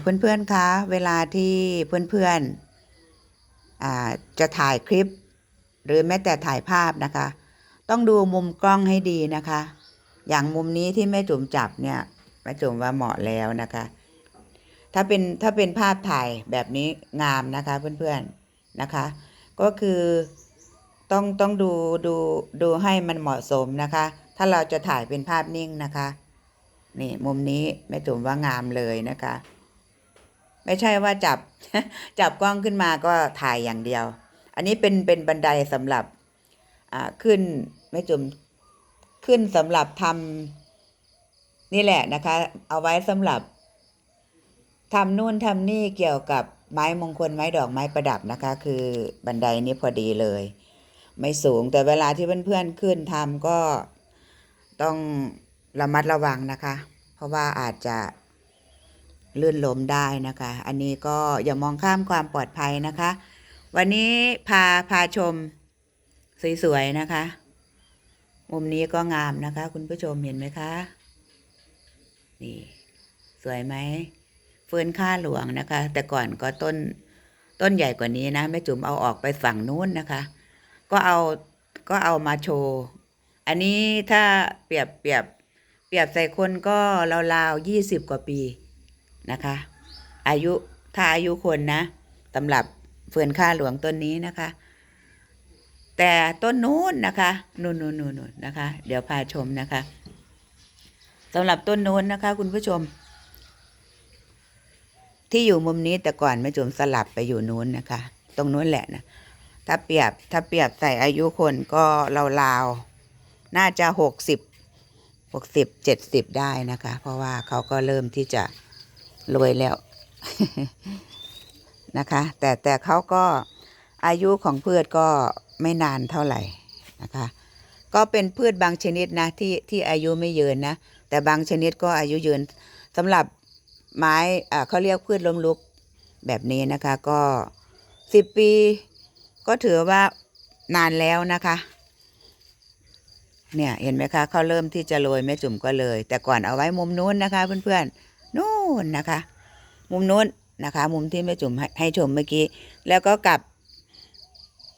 เพื่อนๆคะเวลาที่เพื่อนๆจะถ่ายคลิป หรือแม้แต่ถ่ายภาพนะคะ ต้องดูมุมกล้องให้ดีนะคะ อย่างมุมนี้ที่แม่จุ๋มจับเนี่ยแม่จุ๋มว่าเหมาะแล้วนะคะ ถ้าเป็นถ้าเป็นภาพถ่ายแบบนี้งามนะคะเพื่อนๆนะคะ ก็คือต้องต้องดูดูดูให้มันเหมาะสมนะคะ ถ้าเราจะถ่ายเป็นภาพนิ่งนะคะ นี่มุมนี้แม่จุ๋มว่างามเลยนะคะ ไม่ใช่ว่าจับจับกล้องขึ้นมาก็ถ่ายอย่างเดียว อันนี้เป็นเป็นบันไดสำหรับอ่าขึ้นแม่จุมขึ้นสำหรับทำนี่แหละนะคะ เอาไว้สำหรับทำนู่นทำนี่เกี่ยวกับไม้มงคลไม้ดอกไม้ประดับนะคะ คือบันไดนี้พอดีเลย ไม่สูงแต่เวลาที่เพื่อนๆขึ้นทำก็ต้องระมัดระวังนะคะ เพราะว่าอาจจะ ลื่นล้มได้นะคะ อันนี้ก็อย่ามองข้ามความปลอดภัยนะคะ วันนี้พาพาชมสวยๆนะคะ มุมนี้ก็งามนะคะ คุณผู้ชมเห็นไหมคะ นี่ สวยไหมเฟิร์นค่าหลวงนะคะ แต่ก่อนก็ต้นต้นใหญ่กว่านี้นะแม่จุ๋มเอาออกไปฝั่งนู้นนะคะ ก็เอาก็เอามาโชว์ อันนี้ถ้าเปรียบเปรียบเปรียบใส่คนก็ราวๆยี่สิบกว่าปี นะคะ อายุถ้าอายุคนนะสำหรับเฟิร์นค่าหลวงต้นนี้นะคะ แต่ต้นนู้นนะคะนู่นนู่นนู่นนะคะ เดี๋ยวพาชมนะคะสำหรับต้นนู้นนะคะ คุณผู้ชม ที่อยู่มุมนี้แต่ก่อนแม่จุ๋มสลับไปอยู่นู้นนะคะ ตรงนู้นแหละนะถ้าเปรียบถ้าเปรียบใส่อายุคนก็ราวๆน่าจะหกสิบหกสิบเจ็ดสิบได้นะคะ เพราะว่าเขาก็เริ่มที่จะ รวยแล้วนะคะ แต่แต่เขาก็อายุของพืชก็ไม่นานเท่าไหร่นะคะ ก็เป็นพืชบางชนิดนะที่ที่อายุไม่ยืนนะ แต่บางชนิดก็อายุยืนสำหรับไม้อ่าเขาเรียกพืชล้มลุกแบบนี้นะคะ ก็สิบปีก็ถือว่านานแล้วนะคะ เนี่ยเห็นไหมคะเขาเริ่มที่จะโรยแม่จุ่มก็เลย แต่ก่อนเอาไว้มุมนู้นนะคะเพื่อนๆ นู่นนะคะ มุมนู้นนะคะ มุมที่แม่จุ่มให้ใหชมเมื่อกี้ แล้วก็กลับ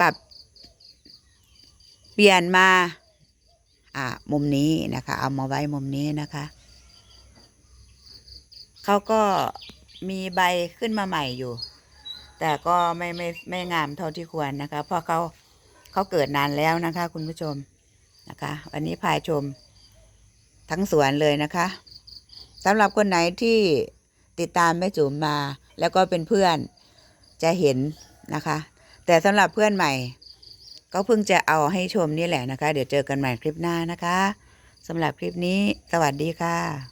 ปรับ เปลี่ยนมา อ่า มุมนี้นะคะ เอามาไว้มุมนี้นะคะเขาก็มีใบขึ้นมาใหม่อยู่ แต่ก็ไม่ไม่ไม่งามเท่าที่ควรนะคะ เพราะเขาเขาเกิดนานแล้วนะคะ คุณผู้ชมนะคะ วันนี้พายชมทั้งสวนเลยนะคะ สำหรับคนไหนที่ติดตามแม่จุ๋มมา แล้วก็เป็นเพื่อนจะเห็นนะคะ แต่สำหรับเพื่อนใหม่ ก็เพิ่งจะเอาให้ชมนี่แหละนะคะ เดี๋ยวเจอกันใหม่คลิปหน้านะคะสำหรับคลิปนี้ สวัสดีค่ะ